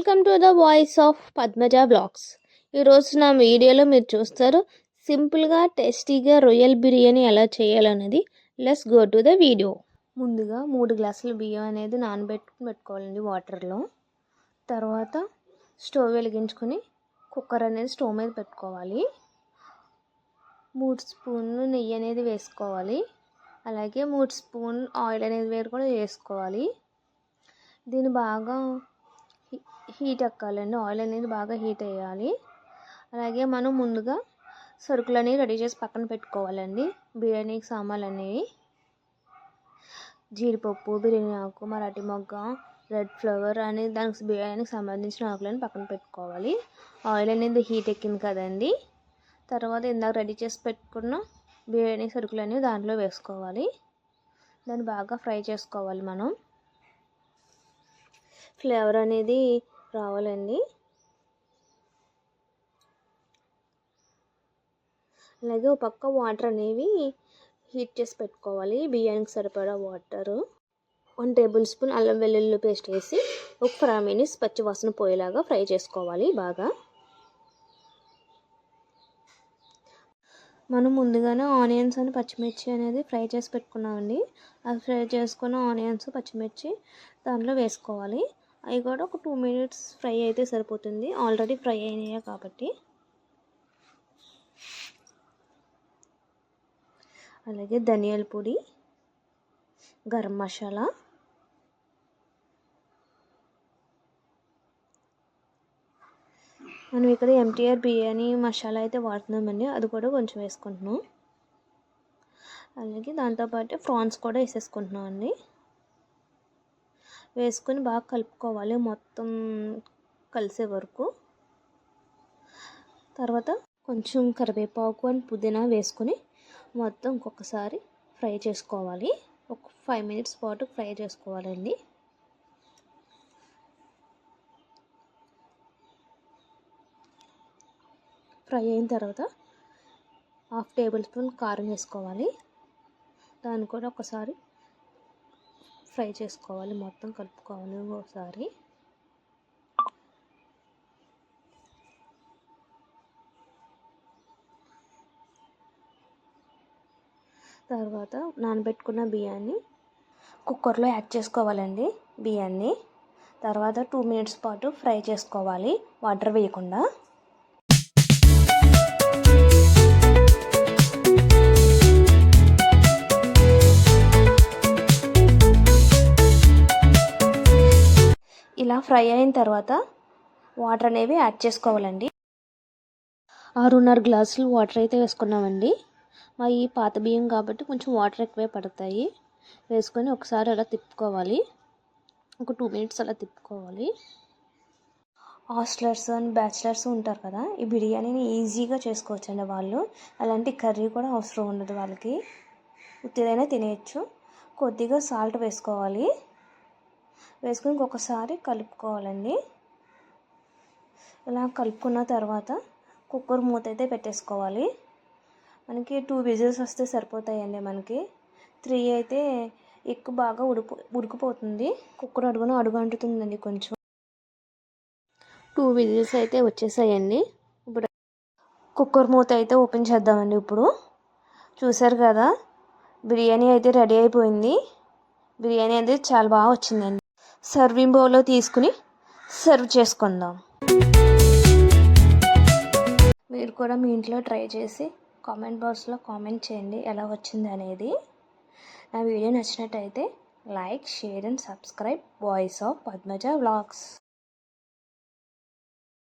Welcome to the voice of Padmaja blogs ఈరోజు నా వీడియోలో మీరు చూస్తారు సింపుల్గా టేస్టీగా రొయ్యల్ బిర్యానీ ఎలా చేయాలనేది let's go to the video ముందుగా మూడు గ్లాసుల బియ్యం అనేది నానబెట్టుకుని పెట్టుకోవాలండి వాటర్లో. తర్వాత స్టవ్ వెలిగించుకొని కుక్కర్ అనేది స్టవ్ మీద పెట్టుకోవాలి. మూడు స్పూన్లు నెయ్యి అనేది వేసుకోవాలి. అలాగే మూడు స్పూన్ ఆయిల్ అనేది వేరు కూడా వేసుకోవాలి. దీన్ని బాగా హీట్ ఎక్కాలండి. ఆయిల్ అనేది బాగా హీట్ అయ్యాలి. అలాగే మనం ముందుగా సరుకులనేవి రెడీ చేసి పక్కన పెట్టుకోవాలండి. బిర్యానీకి సామాన్లు అనేవి జీడిపప్పు బిర్యానీ ఆకు మరాఠీ మొగ్గ రెడ్ ఫ్లవర్ అనేది దానికి బిర్యానీకి సంబంధించిన ఆకులను పక్కన పెట్టుకోవాలి. ఆయిల్ అనేది హీట్ ఎక్కింది కదండి. తర్వాత ఇందాక రెడీ చేసి పెట్టుకున్న బిర్యానీ సరుకులు అనేవి దాంట్లో వేసుకోవాలి. దాన్ని బాగా ఫ్రై చేసుకోవాలి మనం. ఫ్లేవర్ అనేది రావాలండి. అలాగే ఒక పక్క వాటర్ అనేవి హీట్ చేసి పెట్టుకోవాలి. బియ్యానికి సరిపడా వాటరు. వన్ టేబుల్ స్పూన్ అల్లం వెల్లుల్లి పేస్ట్ వేసి ఒక ఫైవ్ మినిట్స్ పచ్చి వాసన పోయేలాగా ఫ్రై చేసుకోవాలి బాగా. మనం ముందుగానే ఆనియన్స్ అని పచ్చిమిర్చి అనేది ఫ్రై చేసి పెట్టుకున్నామండి. అది ఫ్రై చేసుకున్న ఆనియన్స్ పచ్చిమిర్చి దాంట్లో వేసుకోవాలి. అవి కూడా ఒక టూ మినిట్స్ ఫ్రై అయితే సరిపోతుంది. ఆల్రెడీ ఫ్రై అయినాయి కాబట్టి. అలాగే ధనియాల పొడి గరం మసాలా మనం ఇక్కడ ఎంటీఆర్ బిర్యానీ మసాలా అయితే వాడుతున్నామండి. అది కూడా కొంచెం వేసుకుంటున్నాం. అలాగే దాంతోపాటు ఫ్రాన్స్ కూడా వేసేసుకుంటున్నాం అండి. వేసుకొని బాగా కలుపుకోవాలి మొత్తం కలిసే వరకు. తర్వాత కొంచెం కరివేపాకు అండ్ పుదీనా వేసుకొని మొత్తం ఇంకొకసారి ఫ్రై చేసుకోవాలి. ఒక ఫైవ్ మినిట్స్ పాటు ఫ్రై చేసుకోవాలండి. ఫ్రై అయిన తర్వాత హాఫ్ టేబుల్ స్పూన్ కారం వేసుకోవాలి. దాన్ని కూడా ఒకసారి ఫ్రై చేసుకోవాలి. మొత్తం కలుపుకోవాలి ఒకసారి. తర్వాత నానబెట్టుకున్న బియ్యాన్ని కుక్కర్లో యాడ్ చేసుకోవాలండి బియ్యాన్ని. తర్వాత టూ మినిట్స్ పాటు ఫ్రై చేసుకోవాలి. వాటర్ వేయకుండా. ఫ్రై అయిన తర్వాత వాటర్ అనేవి యాడ్ చేసుకోవాలండి. ఆరున్నర గ్లాసులు వాటర్ అయితే వేసుకున్నామండి. మా ఈ పాత బియ్యం కాబట్టి కొంచెం వాటర్ ఎక్కువే పడతాయి. వేసుకొని ఒకసారి అలా తిప్పుకోవాలి. ఒక టూ మినిట్స్ అలా తిప్పుకోవాలి. హాస్టలర్స్ అండ్ బ్యాచిలర్స్ ఉంటారు కదా ఈ బిర్యానీని ఈజీగా చేసుకోవచ్చండి వాళ్ళు. అలాంటి కర్రీ కూడా అవసరం ఉండదు వాళ్ళకి. ఉత్తిదైనా తినేయచ్చు. కొద్దిగా సాల్ట్ వేసుకోవాలి. వేసుకొని ఇంకొకసారి కలుపుకోవాలండి. ఇలా కలుపుకున్న తర్వాత కుక్కర్ మూత అయితే పెట్టేసుకోవాలి. మనకి టూ విజిల్స్ వస్తే సరిపోతాయండి మనకి. త్రీ అయితే ఎక్కువ బాగా ఉడుకు ఉడికిపోతుంది. కుక్కర్ అడుగున అడుగు అంటుతుందండి కొంచెం. టూ విజిల్స్ అయితే వచ్చేసాయండి. ఇప్పుడు కుక్కర్ మూత అయితే ఓపెన్ చేద్దామండి ఇప్పుడు. చూసారు కదా బిర్యానీ అయితే రెడీ అయిపోయింది. బిర్యానీ అయితే చాలా బాగా వచ్చిందండి. సర్వింగ్ బౌల్లో తీసుకుని సర్వ్ చేసుకుందాం. మీరు కూడా మీ ఇంట్లో ట్రై చేసి కామెంట్ బాక్స్లో కామెంట్ చేయండి ఎలా వచ్చింది అనేది. నా వీడియో నచ్చినట్టయితే like share and subscribe voice of Padmaja vlogs